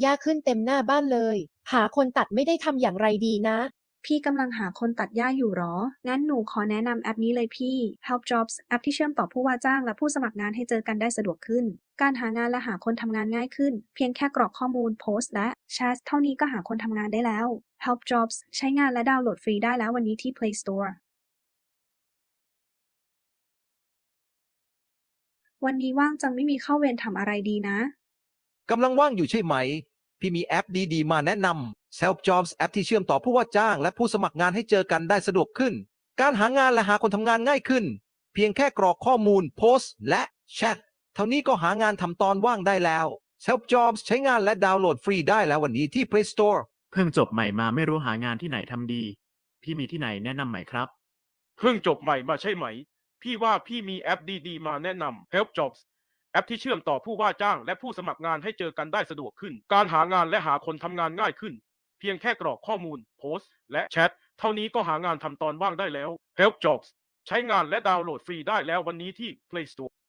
หญ้าขึ้นเต็มหน้าบ้านเลย หาคนตัดไม่ได้ทำอย่างไรดีนะ พี่กำลังหาคนตัดหญ้าอยู่หรอ งั้นหนูขอแนะนำแอปนี้เลยพี่ Help Jobs แอปที่เชื่อมต่อผู้ว่าจ้างและผู้สมัครงานให้เจอกันได้สะดวกขึ้น การหางานและหาคนทำงานง่ายขึ้น เพียงแค่กรอกข้อมูลโพสต์และแชทเท่านี้ก็หาคนทำงานได้แล้ว Help Jobs ใช้งานและดาวน์โหลดฟรีได้แล้ววันนี้ที่ Play Store วันนี้ว่างจังไม่มีเข้าเวรทำอะไรดีนะ กำลังว่างอยู่ใช่ไหม พี่มีแอปดีๆ มาแนะนำ Self Jobs แอปที่เชื่อมต่อผู้ว่าจ้าง และผู้สมัครงานให้เจอกันได้สะดวกขึ้น การหางานและหาคนทำงานง่ายขึ้น เพียงแค่กรอกข้อมูล โพสต์ และแชท เท่านี้ก็หางานทำตอนว่างได้แล้ว Self Jobs ใช้งานและดาวน์โหลดฟรีได้แล้ววันนี้ที่ Play Store เพิ่งจบใหม่มาไม่รู้หางานที่ไหนทำดี พี่มีที่ไหนแนะนำไหมครับ เพิ่งจบใหม่มาใช่ไหม พี่ว่าพี่มีแอปดีๆ มาแนะนำ Help Jobs แอปที่เชื่อมต่อผู้ว่าจ้างและผู้สมัครงานให้เจอกันได้สะดวกขึ้น การหางานและหาคนทำงานง่ายขึ้น เพียงแค่กรอกข้อมูล โพสต์ และแชท เท่านี้ก็หางานทำตอนว่างได้แล้ว Help Jobs ใช้งานและดาวน์โหลดฟรีได้แล้ววันนี้ที่ Play Store